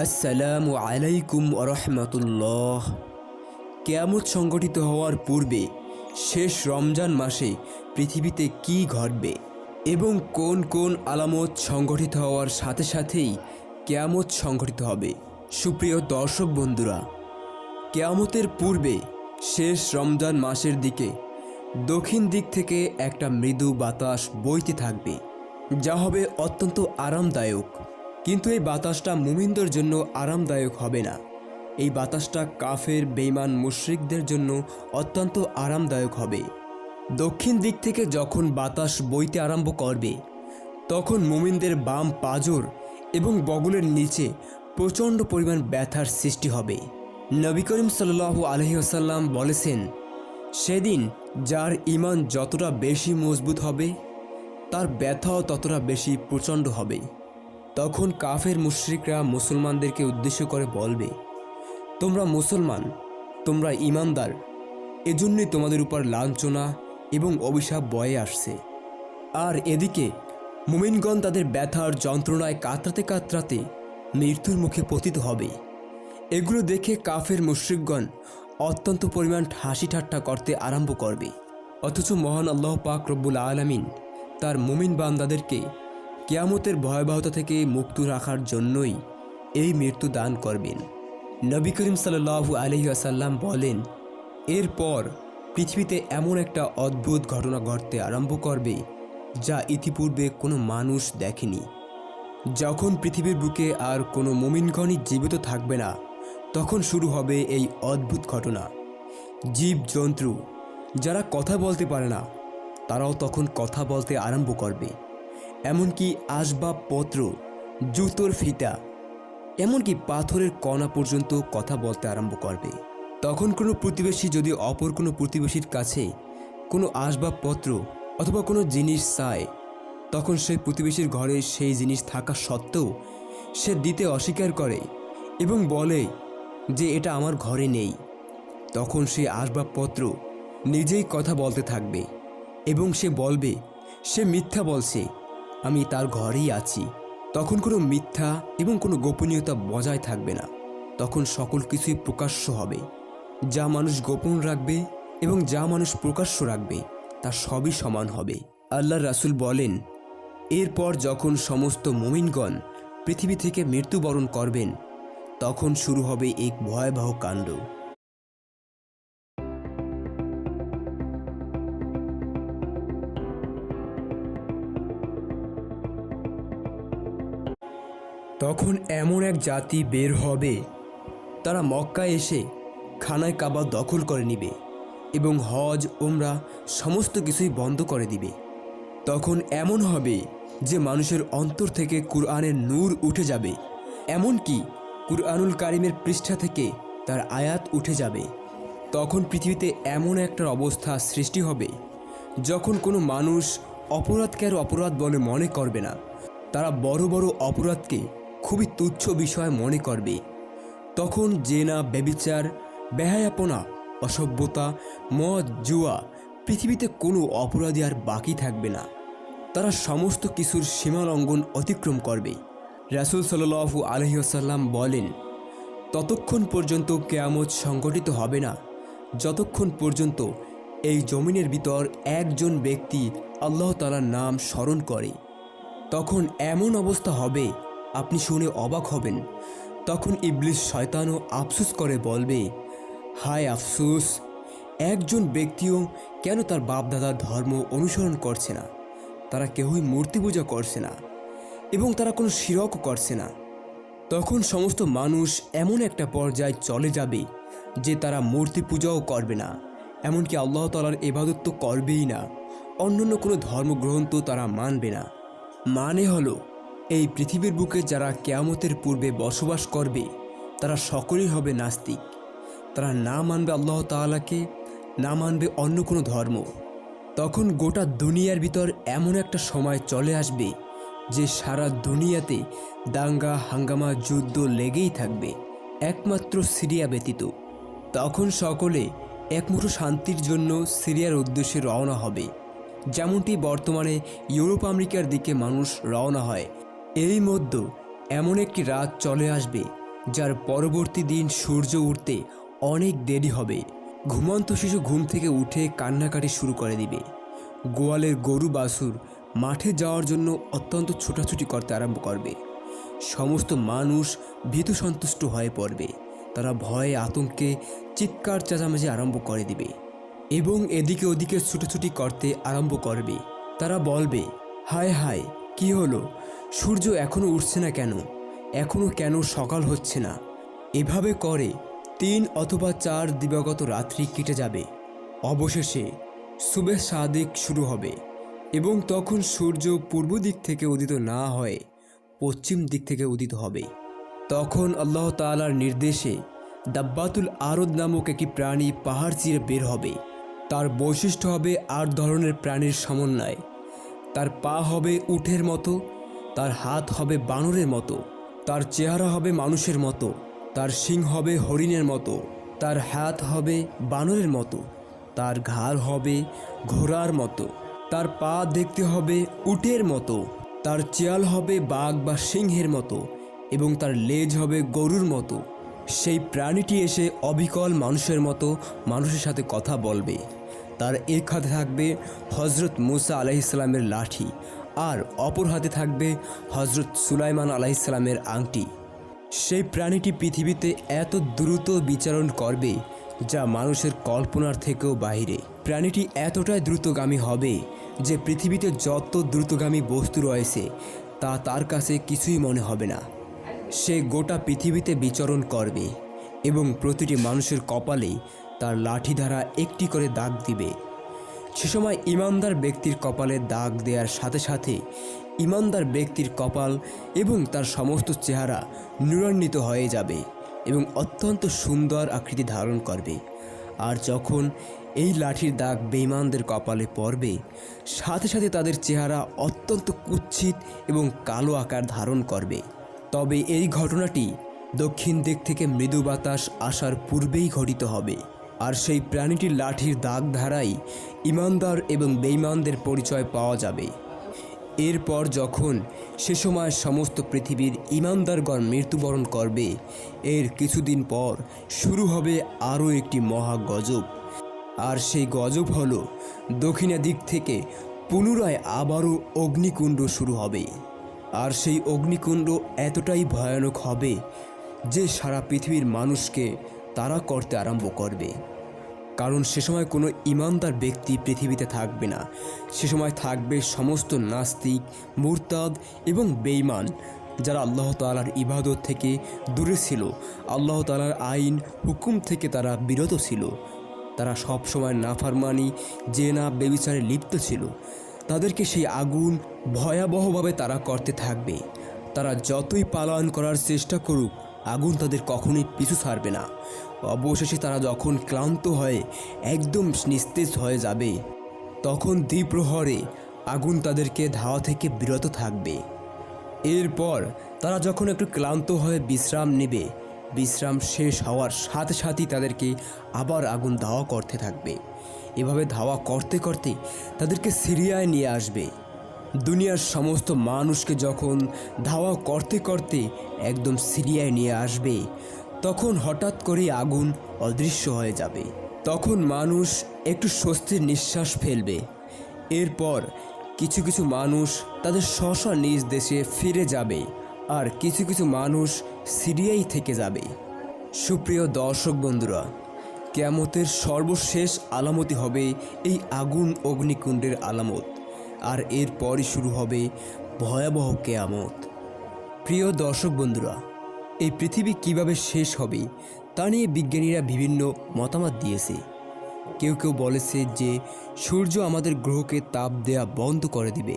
আসসালামু আলাইকুম রহমতুল্লাহ কেয়ামত সংগঠিত হওয়ার পূর্বে, শেষ রমজান মাসে পৃথিবীতে কি ঘটবে এবং কোন কোন আলামত সংগঠিত হওয়ার সাথে সাথেই কেয়ামত সংগঠিত হবে? সুপ্রিয় দর্শক বন্ধুরা, কেয়ামতের পূর্বে, শেষ রমজান মাসের দিকে দক্ষিণ দিক থেকে একটা মৃদু বাতাস বইতে থাকবে, যা হবে অত্যন্ত আরামদায়ক। কিন্তু এই বাতাসটা মুমিনদের জন্য আরামদায়ক হবে না। এই বাতাসটা কাফের বেইমান মুশরিকদের জন্য অত্যন্ত আরামদায়ক হবে। দক্ষিণ দিক থেকে যখন বাতাস বইতে আরম্ভ করবে, তখন মুমিনদের বাম পাজর এবং বগলের নিচে প্রচণ্ড পরিমাণ ব্যথার সৃষ্টি হবে। নবী করিম সাল্লাহ আলহিহাসাল্লাম বলেছেন, সেদিন যার ইমান যতটা বেশি মজবুত হবে, তার ব্যথাও ততটা বেশি প্রচণ্ড হবে। তখন কাফের মুশরিকরা মুসলমানদেরকে উদ্দেশ্য করে বলবে, তোমরা মুসলমান, তোমরা ইমানদার, এজন্যই তোমাদের উপর লাঞ্ছনা এবং অভিশাপ বয়ে আসছে। আর এদিকে মুমিনগণ তাদের ব্যথার যন্ত্রণায় কাতরাতে কাতরাতে মৃত্যুর মুখে পতিত হবে। এগুলো দেখে কাফের মুশ্রিকগণ অত্যন্ত পরিমাণ হাসি ঠাট্টা করতে আরম্ভ করবে। অথচ মহান আল্লাহ পাক রব্বুল আলামিন তার মুমিন বান্দাদেরকে কেয়ামতের ভয়াবহতা থেকে মুক্ত রাখার জন্যই এই মৃত্যু দান করবেন। নবী করিম সাল্লাহু আলহি আসাল্লাম বলেন, এরপর পৃথিবীতে এমন একটা অদ্ভুত ঘটনা ঘটতে আরম্ভ করবে যা ইতিপূর্বে কোনো মানুষ দেখেনি। যখন পৃথিবীর বুকে আর কোনো মুমিনগণই জীবিত থাকবে না, তখন শুরু হবে এই অদ্ভুত ঘটনা। জীব জন্তু যারা কথা বলতে পারে না, তারাও তখন কথা বলতে আরম্ভ করবে। এমনকি আসবাবপত্র, জুতোর ফিতা, এমনকি পাথরের কণা পর্যন্ত কথা বলতে আরম্ভ করবে। তখন কোনো প্রতিবেশী যদি অপর কোনো প্রতিবেশীর কাছে কোনো আসবাবপত্র অথবা কোনো জিনিস চায়, তখন সেই প্রতিবেশীর ঘরে সেই জিনিস থাকা সত্ত্বেও সে দিতে অস্বীকার করে এবং বলে যে এটা আমার ঘরে নেই। তখন সে আসবাবপত্র নিজেই কথা বলতে থাকবে এবং সে বলবে, সে মিথ্যা বলছে। আমি তার ঘরেই আছি। তখন কোনো মিথ্যা এবং কোনো গোপনীয়তা বজায় থাকবে না। তখন সকল কিছুই প্রকাশ্য হবে। যা মানুষ গোপন রাখবে এবং যা মানুষ প্রকাশ্য রাখবে, তা সবই সমান হবে। আল্লাহ রাসুল বলেন, এরপর যখন সমস্ত মুমিনগণ পৃথিবী থেকে মৃত্যুবরণ করবেন, তখন শুরু হবে এক ভয়াবহ কাণ্ড। তখন এমন এক জাতি বের হবে। তারা মক্কায় এসে খানায় কাবা দখল করে নিবে এবং হজ ওমরা সমস্ত কিছুই বন্ধ করে দিবে। তখন এমন হবে যে মানুষের অন্তর থেকে কুরআনের নূর উঠে যাবে, এমনকি কুরআনুল কারিমের পৃষ্ঠা থেকে তার আয়াত উঠে যাবে। তখন পৃথিবীতে এমন একটা অবস্থা সৃষ্টি হবে, যখন কোনো মানুষ অপরাধকে আর অপরাধ বলে মনে করবে না। তারা বড় বড় অপরাধকে খুবই তুচ্ছ বিষয় মনে করবে। তখন জেনা, ব্যবিচার, বেহায়াপনা, অসভ্যতা, মদ, জুয়া পৃথিবীতে কোনো অপরাধী আর বাকি থাকবে না। তারা সমস্ত কিছুর সীমালঙ্ঘন অতিক্রম করবে। রাসুল সাল্লু আলহিহাসাল্লাম বলেন, ততক্ষণ পর্যন্ত কেয়ামত সংগঠিত হবে না। যতক্ষণ পর্যন্ত এই জমিনের ভিতর একজন ব্যক্তি আল্লাহ তালার নাম স্মরণ করে, তখন এমন অবস্থা হবে আপনি শুনে অবাক হবেন। তখন ইবলিস শয়তানও আফসুস করে বলবে, হায় আফসুস, একজন ব্যক্তিও কেন তার বাপদাদার ধর্ম অনুসরণ করছে না? তারা কেউই মূর্তি পূজা করছে না এবং তারা কোনো শিরকও করছে না। তখন সমস্ত মানুষ এমন একটা পর্যায়ে চলে যাবে যে তারা মূর্তি পূজাও করবে না, এমনকি আল্লাহ তালার এবাদত তো করবেই না, অন্যান্য কোনো ধর্মগ্রহণ তো তারা মানবে না। মানে হলো এই পৃথিবীর বুকে যারা কেয়ামতের পূর্বে বসবাস করবে, তারা সকলেই হবে নাস্তিক। তারা না মানবে আল্লাহ তাআলাকে, না মানবে অন্য কোনো ধর্ম। তখন গোটা দুনিয়ার ভিতর এমন একটা সময় চলে আসবে, যে সারা দুনিয়াতে দাঙ্গা, হাঙ্গামা, যুদ্ধ লেগেই থাকবে, একমাত্র সিরিয়া ব্যতীত। তখন সকলে একমুঠো শান্তির জন্য সিরিয়ার উদ্দেশ্যে রওনা হবে, যেমনটি বর্তমানে ইউরোপ আমেরিকার দিকে মানুষ রওনা হয় এরই মধ্যে এমন একটি রাত চলে আসবে, যার পরবর্তী দিন সূর্য উঠতে অনেক দেরি হবে। ঘুমন্ত শিশু ঘুম থেকে উঠে কান্নাকাটি শুরু করে দিবে। গোয়ালের গরু বাছুর মাঠে যাওয়ার জন্য অত্যন্ত ছোটাছুটি করতে আরম্ভ করবে। সমস্ত মানুষ ভীতু সন্তুষ্ট হয়ে পড়বে। তারা ভয়ে আতঙ্কে চিৎকার চেঁচামেচি আরম্ভ করে দিবে এবং এদিকে ওদিকে ছুটোছুটি করতে আরম্ভ করবে। তারা বলবে, হায় হায়, কি হলো? সূর্য এখনও উঠছে না কেন? এখনও কেন সকাল হচ্ছে না? এভাবে করে তিন অথবা চার দিবাগত রাত্রি কেটে যাবে। অবশেষে সুবে সাদিক শুরু হবে এবং তখন সূর্য পূর্ব দিক থেকে উদিত না হয়ে পশ্চিম দিক থেকে উদিত হবে। তখন আল্লাহ তাআলার নির্দেশে দাব্বাতুল আরদ নামক একটি প্রাণী পাহাড় চিরে বের হবে। তার বৈশিষ্ট্য হবে আট ধরনের প্রাণীর সমন্বয়। তার পা হবে উঠের মতো তার হাত হবে বানরের মতো, তার চেহারা হবে মানুষের মতো, তার শিং হবে হরিণের মতো, তার হাত হবে বানরের মতো, তার ঘাড় হবে ঘোড়ার মতো, তার পা দেখতে হবে উটের মতো, তার চেয়াল হবে বাঘ বা সিংহের মতো এবং তার লেজ হবে গরুর মতো। সেই প্রাণীটি এসে অবিকল মানুষের মতো মানুষের সাথে কথা বলবে। তার এক হাতে থাকবে হজরত মুসা আলাইসালামের লাঠি আর অপর হাতে থাকবে হজরত সুলাইমান আলাইসালামের আংটি। সেই প্রাণীটি পৃথিবীতে এত দ্রুত বিচরণ করবে যা মানুষের কল্পনার থেকেও বাইরে প্রাণীটি এতটাই দ্রুতগামী হবে যে পৃথিবীতে যত দ্রুতগামী বস্তু রয়েছে, তা তার কাছে কিছুই মনে হবে না। সে গোটা পৃথিবীতে বিচরণ করবে এবং প্রতিটি মানুষের কপালে তার লাঠি দ্বারা একটি করে দাগ দিবে। সে সময় ইমানদার ব্যক্তির কপালে দাগ দেওয়ার সাথে সাথে ইমানদার ব্যক্তির কপাল এবং তার সমস্ত চেহারা নুরান্বিত হয়ে যাবে এবং অত্যন্ত সুন্দর আকৃতি ধারণ করবে। আর যখন এই লাঠির দাগ বেইমানদের কপালে পড়বে, সাথে সাথে তাদের চেহারা অত্যন্ত কুৎসিত এবং কালো আকার ধারণ করবে। তবে এই ঘটনাটি দক্ষিণ দিক থেকে মৃদু বাতাস আসার পূর্বেই ঘটিত হবে। আর সেই প্রাণীটির লাঠির দাগ ধারাই ইমানদার এবং বেঈমানদের পরিচয় পাওয়া যাবে। এরপর যখন সে সময় সমস্ত পৃথিবীর ইমানদারগণ মৃত্যুবরণ করবে, এর কিছুদিন পর শুরু হবে আরও একটি মহা গজব। আর সেই গজব হলো দক্ষিণা দিক থেকে পুনরায় আবারও অগ্নিকুণ্ড শুরু হবে। আর সেই অগ্নিকুণ্ড এতটাই ভয়ানক হবে যে সারা পৃথিবীর মানুষকে তারা করতে আরম্ভ করবে। কারণ সে সময় কোনো ইমানদার ব্যক্তি পৃথিবীতে থাকবে না। সে সময় থাকবে সমস্ত নাস্তিক, মুরতাদ এবং বেঈমান যারা আল্লাহ তালার ইবাদত থেকে দূরে ছিল। আল্লাহ তালার আইন, হুকুম থেকে তারা বিরত ছিল। তারা সব সময় নাফারমানি যে না বেবিচারে লিপ্ত ছিল। তাদেরকে সেই আগুন ভয়াবহভাবে তারা করতে থাকবে। তারা যতই পালন করার চেষ্টা করুক আগুন তাদের কখনোই পিছু ছাড়বে না। অবশেষে তারা যখন ক্লান্ত হয়ে, একদম নিস্তেজ হয়ে যাবে, তখন দ্বিপ্রহরে আগুন তাদেরকে ধাওয়া থেকে বিরত থাকবে। এরপর তারা যখন একটু ক্লান্ত হয়ে বিশ্রাম নেবে, বিশ্রাম শেষ হওয়ার সাথে সাথেই তাদেরকে আবার আগুন ধাওয়া করতে থাকবে। এভাবে ধাওয়া করতে করতে তাদেরকে সিরিয়ায় নিয়ে আসবে। দুনিয়ার সমস্ত মানুষকে যখন ধাওয়া করতে করতে একদম সিরিয়ায় নিয়ে আসবে, তখন হঠাৎ করে আগুন অদৃশ্য হয়ে যাবে। তখন মানুষ একটু স্বস্তির নিঃশ্বাস ফেলবে। এরপর কিছু কিছু মানুষ তাদের স্ব নিজ দেশে ফিরে যাবে আর কিছু কিছু মানুষ সিরিয়াই থেকে যাবে। সুপ্রিয় দর্শক বন্ধুরা, কেয়ামতের সর্বশেষ আলামতি হবে এই আগুন অগ্নিকুণ্ডের আলামত। আর এরপরই শুরু হবে ভয়াবহ কেয়ামত। প্রিয় দর্শক বন্ধুরা, এই পৃথিবী কীভাবে শেষ হবে তা নিয়ে বিজ্ঞানীরা বিভিন্ন মতামত দিয়েছে। কেউ কেউ বলেছে যে, সূর্য আমাদের গ্রহকে তাপ দেয়া বন্ধ করে দিবে।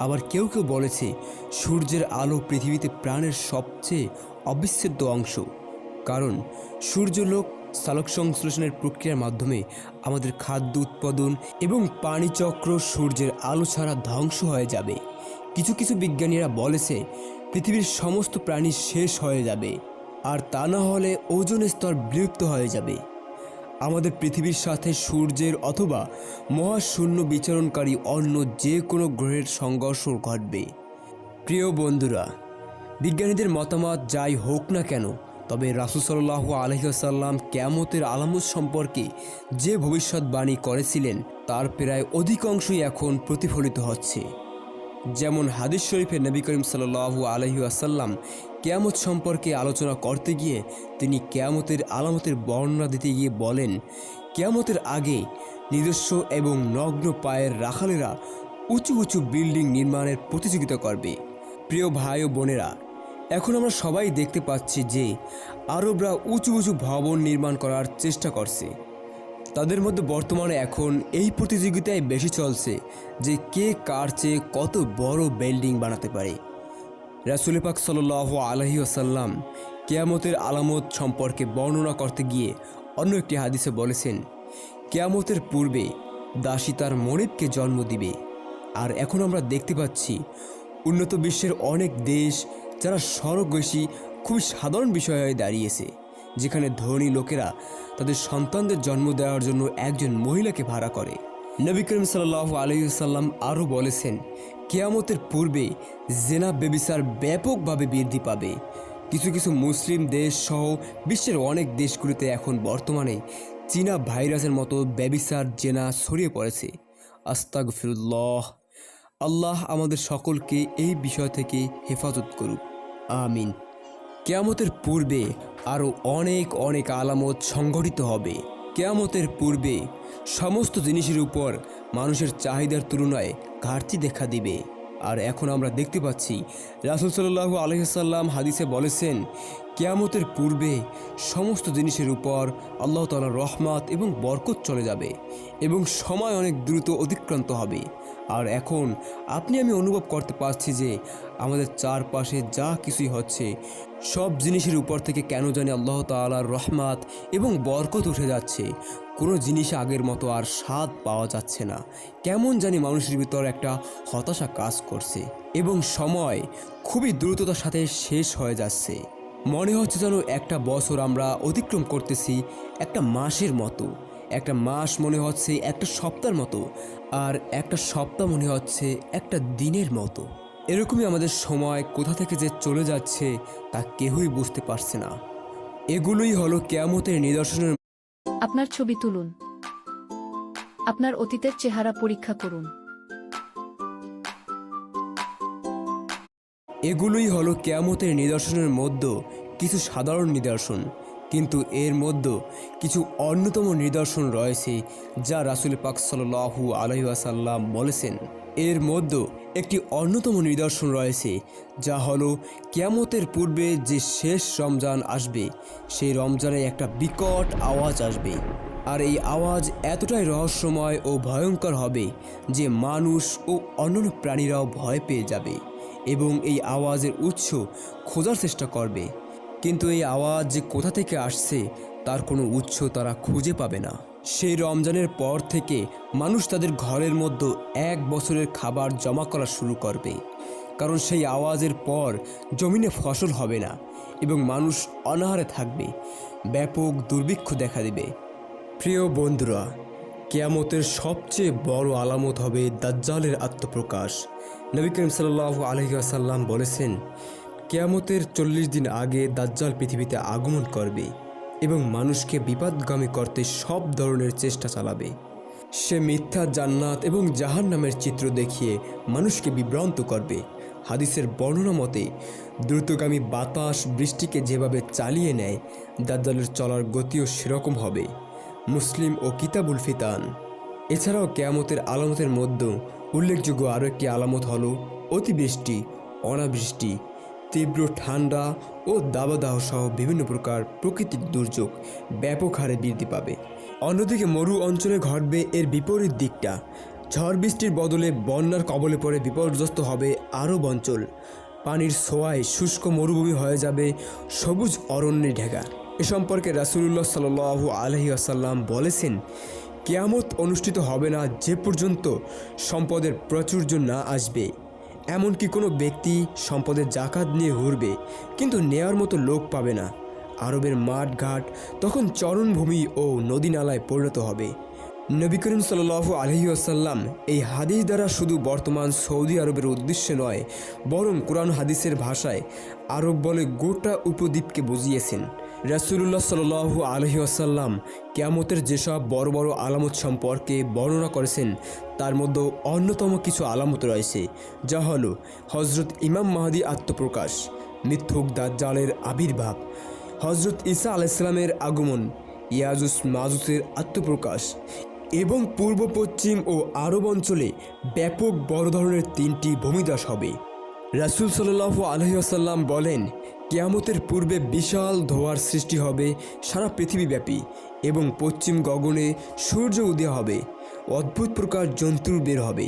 আবার কেউ কেউ বলেছে, সূর্যের আলো পৃথিবীতে প্রাণের সবচেয়ে অবিচ্ছেদ্য অংশ। কারণ সূর্যলোক সালোক সংশ্লেষণের প্রক্রিয়ার মাধ্যমে আমাদের খাদ্য উৎপাদন এবং পানিচক্র সূর্যের আলো ছাড়া ধ্বংস হয়ে যাবে। কিছু কিছু বিজ্ঞানীরা বলেছে, পৃথিবীর সমস্ত প্রাণী শেষ হয়ে যাবে, আর তা না হলে ওজন স্তর বিলুপ্ত হয়ে যাবে। আমাদের পৃথিবীর সাথে সূর্যের অথবা মহাশূন্য বিচরণকারী অন্য যে কোনো গ্রহের সংঘর্ষ ঘটবে। প্রিয় বন্ধুরা, বিজ্ঞানীদের মতামত যাই হোক না কেন তবে রাসুল সাল্লাহ আলহিহাসাল্লাম কেয়ামতের আলামত সম্পর্কে যে ভবিষ্যৎবাণী করেছিলেন, তার প্রায় অধিকাংশই এখন প্রতিফলিত হচ্ছে। যেমন হাদিস শরীফে নবী করিম সাল্লাহু আলহি আসাল্লাম কেয়ামত সম্পর্কে আলোচনা করতে গিয়ে তিনি কেয়ামতের আলামতের বর্ণনা দিতে গিয়ে বলেন, কেয়ামতের আগে নিজস্ব এবং নগ্ন পায়ের রাখালেরা উঁচু উঁচু বিল্ডিং নির্মাণের প্রতিযোগিতা করবে। প্রিয় ভাই ও বোনেরা এখন আমরা সবাই দেখতে পাচ্ছি যে আরবরা উঁচু উঁচু ভবন নির্মাণ করার চেষ্টা করছে। তাদের মধ্যে বর্তমানে এখন এই প্রতিযোগিতায় বেশি চলছে যে কে কার চেয়ে কত বড় বিল্ডিং বানাতে পারে। রাসুল পাক সাল আলহি আসাল্লাম কেয়ামতের আলামত সম্পর্কে বর্ণনা করতে গিয়ে অন্য একটি হাদিসে বলেছেন, কেয়ামতের পূর্বে দাসী তার মনিবকে জন্ম দিবে। আর এখন আমরা দেখতে পাচ্ছি উন্নত বিশ্বের অনেক দেশ যারা সরগোষী খুবই সাধারণ বিষয় হয়ে দাঁড়িয়েছে, যেখানে ধনী লোকেরা তাদের সন্তানদের জন্ম দেওয়ার জন্য একজন মহিলাকে ভাড়া করে। নবী করিম সাল্লাহ আলহিসাল্লাম আরও বলেছেন, কেয়ামতের পূর্বে জেনা বেবিসার ব্যাপকভাবে বৃদ্ধি পাবে। কিছু কিছু মুসলিম দেশ সহ বিশ্বের অনেক দেশগুলিতে এখন বর্তমানে চীনা ভাইরাসের মতো ব্যবিসার জেনা ছড়িয়ে পড়েছে। আস্তাগ ফিরুল্লাহ আল্লাহ আমাদের সকলকে এই বিষয় থেকে হেফাজত করুক। আমিন। কেয়ামতের পূর্বে আরও অনেক অনেক আলামত সংঘটিত হবে। কেয়ামতের পূর্বে সমস্ত জিনিসের উপর মানুষের চাহিদার তুলনায় ঘাটতি দেখা দিবে। আর এখন আমরা দেখতে পাচ্ছি, রাসুল সাল্লাহু আলহিসাল্লাম হাদিসে বলেছেন, কেয়ামতের পূর্বে সমস্ত জিনিসের উপর আল্লাহ তালার রহমত এবং বরকত চলে যাবে এবং সময় অনেক দ্রুত অতিক্রান্ত হবে। আর এখন আপনি আমি অনুভব করতে পারছি যে আমাদের চারপাশে যা কিছুই হচ্ছে, সব জিনিসের উপর থেকে কেন জানি আল্লাহ তালার রহমাত এবং বরকত উঠে যাচ্ছে। কোনো জিনিস আগের মতো আর স্বাদ পাওয়া যাচ্ছে না। কেমন জানি মানুষের ভিতর একটা হতাশা কাজ করছে এবং সময় খুবই দ্রুততার সাথে শেষ হয়ে যাচ্ছে। মনে হচ্ছে যেন একটা বছর আমরা অতিক্রম করতেছি একটা মাসের মতো। একটা মাস মনে হচ্ছে একটা সপ্তাহের মতো আর একটা সপ্তাহ মনে হচ্ছে একটা দিনের মতো। এরকমই আমাদের সময় কোথা থেকে যে চলে যাচ্ছে তা কেউই বুঝতে পারছে না। এগুলোই হলো কেয়ামতের নিদর্শনের আপনার ছবি তুলুন। আপনার অতীতের চেহারা পরীক্ষা করুন। এগুলোই হলো কেয়ামতের নিদর্শনের মধ্যে কিছু সাধারণ নিদর্শন। কিন্তু এর মধ্যে কিছু অন্যতম নিদর্শন রয়েছে যা রাসুল পাক সাল্লাহু আলহিহাসাল্লাম বলেছেন। এর মধ্যে একটি অন্যতম নিদর্শন রয়েছে যা হলো, কেয়ামতের পূর্বে যে শেষ রমজান আসবে, সেই রমজানে একটা বিকট আওয়াজ আসবে। আর এই আওয়াজ এতটাই রহস্যময় ও ভয়ঙ্কর হবে যে মানুষ ও অন্যান্য প্রাণীরাও ভয় পেয়ে যাবে এবং এই আওয়াজের উৎস খোঁজার চেষ্টা করবে। কিন্তু এই আওয়াজ যে কোথা থেকে আসছে, তার কোনো উৎস তারা খুঁজে পাবে না। সেই রমজানের পর থেকে মানুষ তাদের ঘরের মধ্যে এক বছরের খাবার জমা করা শুরু করবে। কারণ সেই আওয়াজের পর জমিনে ফসল হবে না এবং মানুষ অনাহারে থাকবে। ব্যাপক দুর্ভিক্ষ দেখা দেবে। প্রিয় বন্ধুরা, কেয়ামতের সবচেয়ে বড় আলামত হবে দাজ্জালের আত্মপ্রকাশ। নবী করিম সাল্লাহ আলহিহাসাল্লাম বলেছেন কেয়ামতের চল্লিশ দিন আগে দাজ্জাল পৃথিবীতে আগমন করবে এবং মানুষকে বিপদগামী করতে সব ধরনের চেষ্টা চালাবে। সে মিথ্যা, জান্নাত এবং জাহান নামের চিত্র দেখিয়ে মানুষকে বিভ্রান্ত করবে। হাদিসের বর্ণনা মতে, দ্রুতগামী বাতাস বৃষ্টিকে যেভাবে চালিয়ে নেয়, দাজ্জালের চলার গতিও সেরকম হবে। মুসলিম ও কিতাবুল ফিতান। এছাড়াও কেয়ামতের আলামতের মধ্যে উল্লেখযোগ্য আরও একটি আলামত হল, অতিবৃষ্টি, অনাবৃষ্টি তীব্র ঠান্ডা ও দাবাদাহ সহ বিভিন্ন প্রকার প্রাকৃতিক দুর্যোগ ব্যাপক হারে বৃদ্ধি পাবে। অন্যদিকে মরু অঞ্চলে ঘটবে এর বিপরীত দিকটা। ঝড় বৃষ্টির বদলে বন্যার কবলে পড়ে বিপর্যস্ত হবে আরব অঞ্চল। পানির ছোঁয়ায় শুষ্ক মরুভূমি হয়ে যাবে সবুজ অরণ্যে ঢেকা। এ সম্পর্কে রাসুলুল্লাহ সাল আলহি আসাল্লাম বলেছেন, কেয়ামত অনুষ্ঠিত হবে না যে পর্যন্ত সম্পদের প্রাচুর্য না আসবে। এমনকি কোনো ব্যক্তি সম্পদের জাকাত নিয়ে ঘুরবে কিন্তু নেয়ার মতো লোক পাবে না। আরবের মাঠ ঘাট তখন চরণভূমি ও নদী নালায় পরিণত হবে। নবী করিম সাল আলহি আসাল্লাম এই হাদিস দ্বারা শুধু বর্তমান সৌদি আরবের উদ্দেশ্যে নয়, বরং কোরআন হাদিসের ভাষায় আরব বলে গোটা উপদ্বীপকে বুঝিয়েছেন। রাসুলুল্লাহ সাল আলহি আসাল্লাম কেয়ামতের যেসব বড় বড় আলামত সম্পর্কে বর্ণনা করেছেন, তার মধ্যে অন্যতম কিছু আলামত রয়েছে, যা হল হজরত ইমাম মাহাদি আত্মপ্রকাশ, মিথ্যুক দাজ্জালের আবির্ভাব হজরত ঈসা আলাইসালামের আগমন, ইয়াজুস মাজুসের আত্মপ্রকাশ এবং পূর্ব, পশ্চিম ও আরব অঞ্চলে ব্যাপক বড় ধরনের তিনটি ভূমিদাস হবে। রাসুল সাল্লাহ আলহিহাসাল্লাম বলেন কেয়ামতের পূর্বে বিশাল ধোয়ার সৃষ্টি হবে সারা পৃথিবীব্যাপী এবং পশ্চিম গগনে সূর্য উদয় হবে। অদ্ভুত প্রকার জন্তুর বের হবে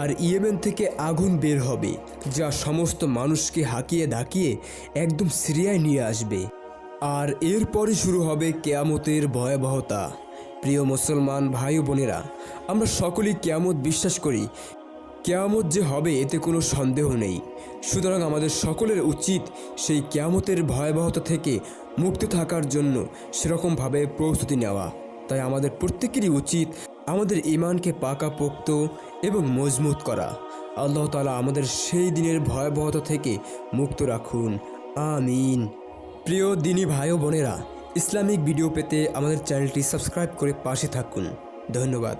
আর ইয়েমেন থেকে আগুন বের হবে, যা সমস্ত মানুষকে হাঁকিয়ে ধাকিয়ে একদম সিরিয়ায় নিয়ে আসবে। আর এরপরই শুরু হবে কেয়ামতের ভয়াবহতা। প্রিয় মুসলমান ভাই বোনেরা, আমরা সকলেই কেয়ামত বিশ্বাস করি কেয়ামত যে হবে এতে কোনো সন্দেহ নেই। সুতরাং আমাদের সকলের উচিত সেই কেয়ামতের ভয়াবহতা থেকে মুক্ত থাকার জন্য সেরকমভাবে প্রস্তুতি নেওয়া। তাই আমাদের প্রত্যেকেরই উচিত আমাদের ইমানকে পাকাপোক্ত এবং মজবুত করা। আল্লাহ তালা আমাদের সেই দিনের ভয়াবহতা থেকে মুক্ত রাখুন। আমিন। প্রিয় দিনী ভাই বোনেরা, ইসলামিক ভিডিও পেতে আমাদের চ্যানেলটি সাবস্ক্রাইব করে পাশে থাকুন। ধন্যবাদ।